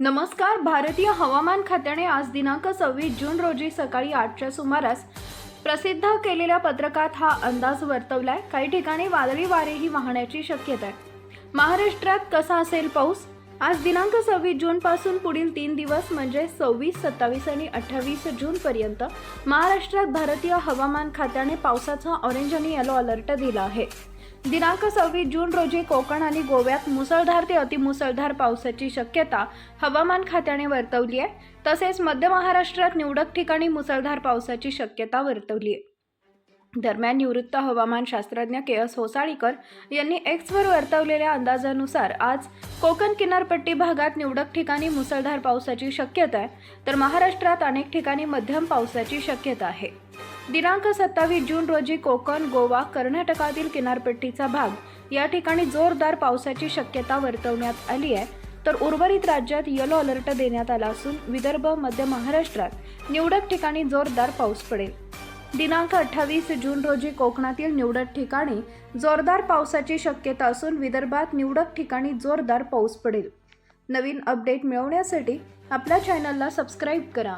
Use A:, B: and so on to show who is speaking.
A: नमस्कार भारतीय हवामान खात्याने आज दिनांक सव्वीस जून रोजी सकाळी आठच्या सुमारास प्रसिद्ध केलेल्या पत्रकात हा अंदाज वर्तवलाय. काही ठिकाणी वादळी वारेही वाहण्याची शक्यता आहे. महाराष्ट्रात कसा असेल पाऊस? आज दिनांक सव्वीस जून पासून पुढील तीन दिवस म्हणजे सव्वीस सत्तावीस आणि अठ्ठावीस जून पर्यंत महाराष्ट्रात भारतीय हवामान खात्याने पावसाचा ऑरेंज आणि येलो अलर्ट दिला आहे. दिनांक सव्वीस जून रोजी कोकण आणि गोव्यात मुसळधार ते अतिमुसळधार पावसाची शक्यता हवामान खात्याने वर्तवली आहे. तसेच मध्य महाराष्ट्रात निवडक ठिकाणी मुसळधार पावसाची शक्यता वर्तवली आहे. दरम्यान निवृत्त हवामान शास्त्रज्ञ के एस होसाळीकर यांनी एक्सवर वर्तवलेल्या अंदाजानुसार आज कोकण किनारपट्टी भागात निवडक ठिकाणी मुसळधार पावसाची शक्यता आहे. तर महाराष्ट्रात अनेक ठिकाणी मध्यम पावसाची शक्यता आहे. दिनांक सत्तावीस जून रोजी कोकण गोवा कर्नाटकातील किनारपट्टीचा भाग या ठिकाणी जोरदार पावसाची शक्यता वर्तवण्यात आली आहे. तर उर्वरित राज्यात येलो अलर्ट देण्यात आला असून विदर्भ मध्य महाराष्ट्रात निवडक ठिकाणी जोरदार पाऊस पडेल. दिनांक अठ्ठावीस जून रोजी कोकणातील निवडक ठिकाणी जोरदार पावसाची शक्यता असून विदर्भात निवडक ठिकाणी जोरदार पाऊस पडेल. नवीन अपडेट मिळवण्यासाठी आपल्या चॅनलला सबस्क्राईब करा.